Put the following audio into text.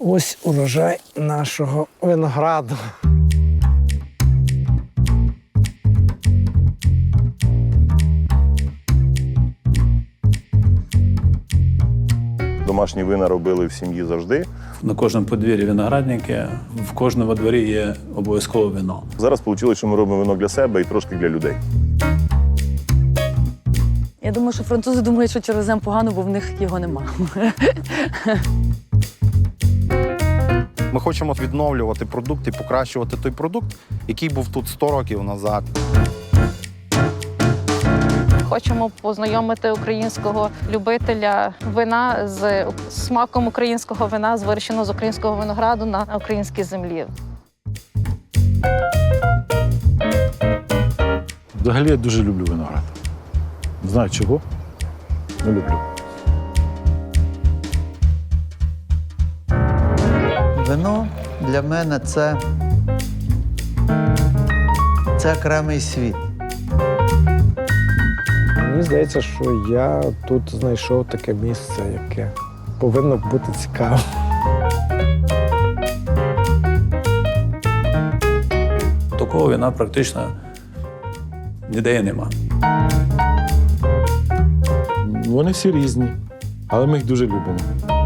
Ось урожай нашого винограду. Домашні вина робили в сім'ї завжди. На кожному подвір'ї виноградники, в кожному дворі є обов'язково вино. Зараз вийшло, що ми робимо вино для себе і трошки для людей. Я думаю, що французи думають, що черезем погано, бо в них його нема. Ми хочемо відновлювати продукт і покращувати той продукт, який був тут 100 років назад. Хочемо познайомити українського любителя вина з смаком українського вина, з вирощеного з українського винограду на українській землі. Взагалі я дуже люблю виноград. Не знаю чого, але люблю. Вино для мене це, це окремий світ. Мені здається, що я тут знайшов таке місце, яке повинно бути цікавим. Такого вина практично ніде і нема. Вони всі різні, але ми їх дуже любимо.